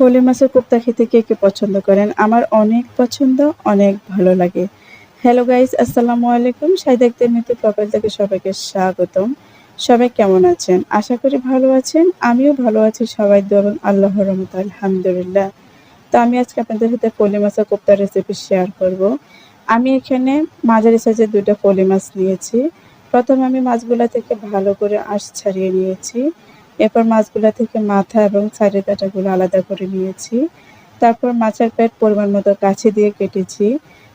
ফলি মাছের কোপ্তা খেতে কে কে পছন্দ করেন? আমার অনেক পছন্দ, অনেক ভালো লাগে। হ্যালো গাইস আসসালামু আলাইকুম। সাইদাকদের মিতু প্রপার থেকে সবাইকে স্বাগতম। সবাই কেমন আছেন? আশা করি ভালো আছেন। আমিও ভালো আছি, সবাই দোয়া আল্লাহ রহমত, আলহামদুলিল্লাহ। তো আমি আজকে আপনাদের সাথে পলি মাছের কোপ্তা রেসিপি শেয়ার করব। আমি এখানে মাঝারি সাইজের দুটো পলি মাছ নিয়েছি। প্রথম আমি মাছগুলা থেকে ভালো করে আঁশ ছাড়িয়ে নিয়েছি। এরপর মাছগুলা থেকে মাথা এবং সাইডের কাঁটাগুলো আলাদা করে নিয়েছি। তারপর মাছের পেট পরিমাণ মতো কাছে দিয়ে কেটেছি,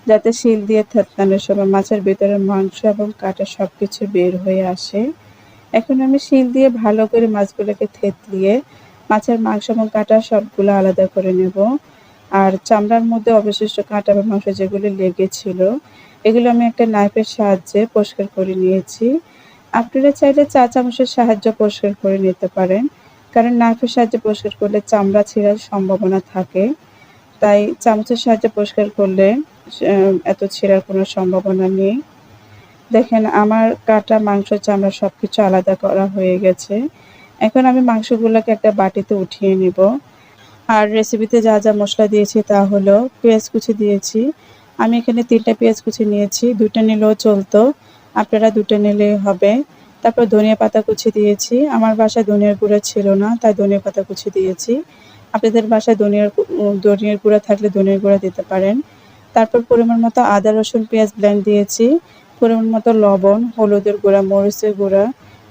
যাতে শিল দিয়ে থেতলানোর সময় মাছের ভিতরে মাংস এবং কাটা সব কিছু বের হয়ে আসে। এখন আমি শিল দিয়ে ভালো করে মাছগুলোকে থেতলিয়ে মাছের মাংস এবং কাটা সবগুলো আলাদা করে নেব। আর চামড়ার মধ্যে অবশিষ্ট কাঁটা বা মাংস যেগুলো লেগেছিল এগুলো আমি একটা নাইফের সাহায্যে পরিষ্কার করে নিয়েছি। আপনারা চাইলে চা চামচের সাহায্যে পরিষ্কার করে নিতে পারেন, কারণ নাইফের সাহায্যে পরিষ্কার করলে চামড়া ছেঁড়ার সম্ভাবনা থাকে। তাই চামচের সাহায্যে পরিষ্কার করলে এত ছেঁড়ার কোনো সম্ভাবনা নেই। দেখেন, আমার কাটা মাংস, চামড়া সব কিছু আলাদা করা হয়ে গেছে। এখন আমি মাংসগুলোকে একটা বাটিতে উঠিয়ে নিব। আর রেসিপিতে যা যা মশলা দিয়েছি তা হলো পেঁয়াজ কুচি দিয়েছি। আমি এখানে তিনটা পেঁয়াজ কুচি নিয়েছি দুটো নিলেও চলতো। আপনারা দুটো নিলে হবে। তারপর ধনিয়া পাতা কুচি দিয়েছি। আমার বাসায় ধনিয়ার গুঁড়া ছিল না, তাই ধনিয়া পাতা কুচি দিয়েছি। আপনাদের বাসায় ধনিয়ার ধনিয়ার গুঁড়া থাকলে ধনিয়ার গুঁড়া দিতে পারেন। তারপর পরিমাণ মতো আদা, রসুন, পেঁয়াজ ব্লেন্ড দিয়েছি। পরিমাণ মতো লবণ, হলুদের গুঁড়া, মরিচের গুঁড়া,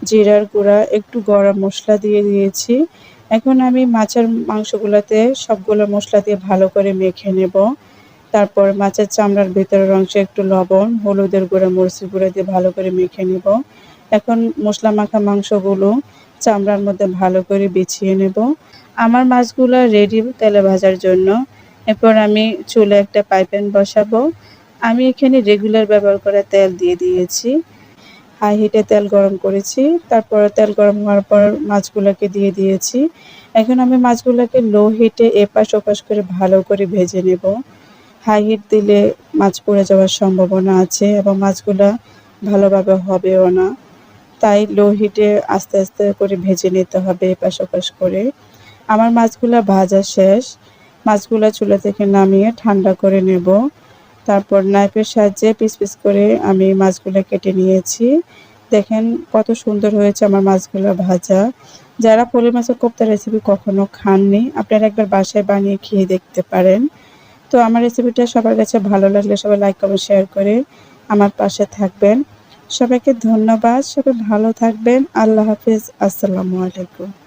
জিরার গুঁড়া, একটু গরম মশলা দিয়ে দিয়েছি। এখন আমি মাছের মাংসগুলোতে সবগুলো মশলা দিয়ে ভালো করে মেখে নেব। তারপর মাছের চামড়ার ভেতরের অংশে একটু লবণ, হলুদের গুঁড়া, মরিচের গুঁড়া দিয়ে ভালো করে মেখে নেব। এখন মশলা মাখা মাংসগুলো চামড়ার মধ্যে ভালো করে বিছিয়ে নেব। আমার মাছগুলো রেডি তেলে ভাজার জন্য। এরপর আমি চুলে একটা পাইপেন বসাবো। আমি এখানে রেগুলার ব্যবহার করা তেল দিয়ে দিয়েছি। হাই হিটে তেল গরম করেছি। তারপর তেল গরম হওয়ার পর মাছগুলোকে দিয়ে দিয়েছি। এখন আমি মাছগুলোকে লো হিটে এপাশ ওপাশ করে ভালো করে ভেজে নেব। হাই হিট দিলে মাছ পড়ে যাওয়ার সম্ভাবনা আছে এবং মাছগুলো ভালোভাবে হবেও না। তাই লো হিটে আস্তে আস্তে করে ভেজে নিতে হবে এপাশ ওপাশ করে। আমার মাছগুলো ভাজা শেষ। মাছগুলো চুলা থেকে নামিয়ে ঠান্ডা করে নেব। তারপর নাইফের সাহায্যে পিস পিস করে আমি মাছগুলো কেটে নিয়েছি। দেখেন কত সুন্দর হয়েছে আমার মাছগুলো ভাজা। যারা পলি মাছের কোপ্তা রেসিপি কখনো খাননি, আপনারা একবার বাসায় বানিয়ে খেয়ে দেখতে পারেন। তো আমার রেসিপিটা সবার কাছে ভালো লাগলে সবাই লাইক কমেন্ট শেয়ার করে আমার পাশে থাকবেন। সবাইকে ধন্যবাদ, সবাই ভালো থাকবেন। আল্লাহ হাফিজ, আসসালামু আলাইকুম।